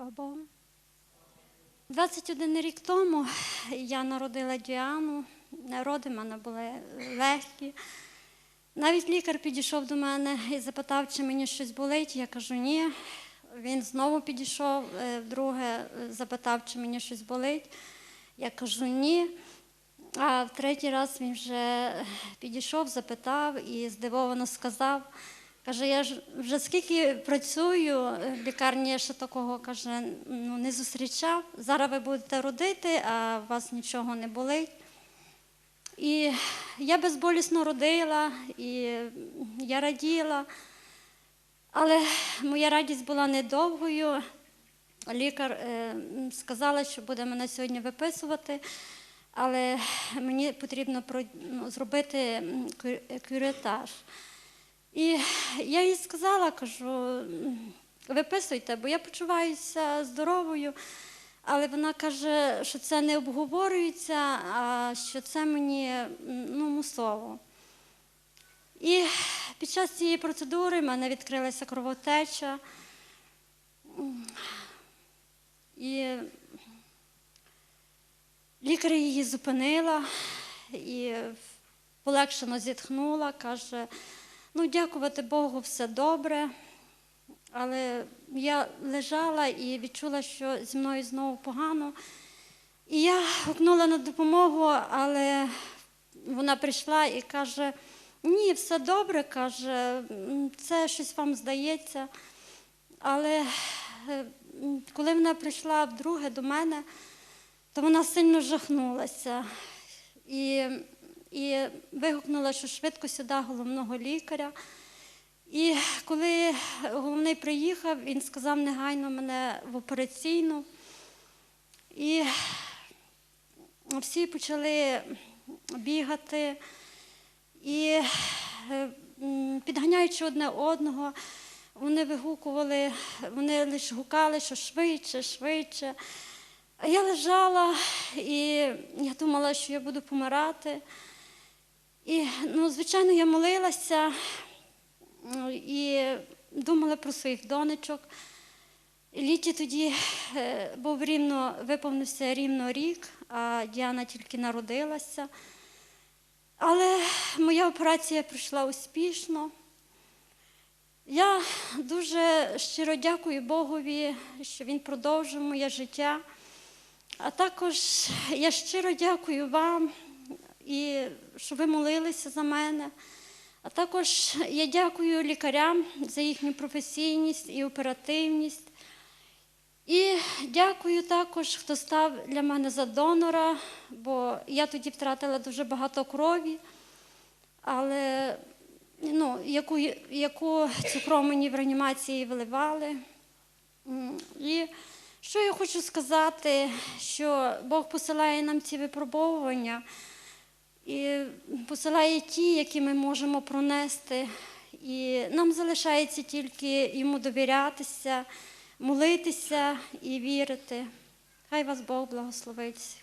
Слава Богу. 21 рік тому я народила Діану. Роди в мене були легкі. Навіть лікар підійшов до мене і запитав, чи мені щось болить. Я кажу, ні. Він знову підійшов, е, вдруге е, запитав, чи мені щось болить. Я кажу, ні. А в третій раз він вже підійшов, запитав і здивовано сказав. Каже, я ж вже скільки працюю в лікарні, ще такого каже, ну не зустрічав. Зараз ви будете родити, а у вас нічого не болить. І я безболісно родила, і я раділа. Але моя радість була недовгою. Лікар е, сказала, що буде мене сьогодні виписувати, але мені потрібно ну, зробити кюретаж. І я їй сказала, кажу, виписуйте, бо я почуваюся здоровою. Але вона каже, що це не обговорюється, а що це мені ну, мусово. І під час цієї процедури в мене відкрилася кровотеча. І лікар її зупинила і полегшено зітхнула, каже, ну, дякувати Богу, все добре. Але я лежала і відчула, що зі мною знову погано. І я гукнула на допомогу, але вона прийшла і каже: ні, все добре, каже, це щось вам здається. Але е, коли вона прийшла вдруге до мене, то вона сильно жахнулася і, і вигукнула, що швидко сюди головного лікаря. І коли головний приїхав, він сказав негайно мене в операційну. І всі почали бігати і е, підганяючи одне одного, вони вигукували, вони лише гукали, що швидше, швидше. А я лежала і я думала, що я буду помирати. І, ну, звичайно, я молилася ну, і думала про своїх донечок. Літі тоді е, був рівно, виповнився рівно рік, а Діана тільки народилася. Але моя операція пройшла успішно. Я дуже щиро дякую Богові, що Він продовжив моє життя. А також я щиро дякую вам, і що ви молилися за мене. А також я дякую лікарям за їхню професійність і оперативність. І дякую також, хто став для мене за донора, бо я тоді втратила дуже багато крові, але ну, яку, яку цю кров мені в реанімації виливали. І що я хочу сказати, що Бог посилає нам ці випробовування і посилає ті, які ми можемо пронести. І нам залишається тільки йому довірятися, молитися і вірити. Хай вас Бог благословить.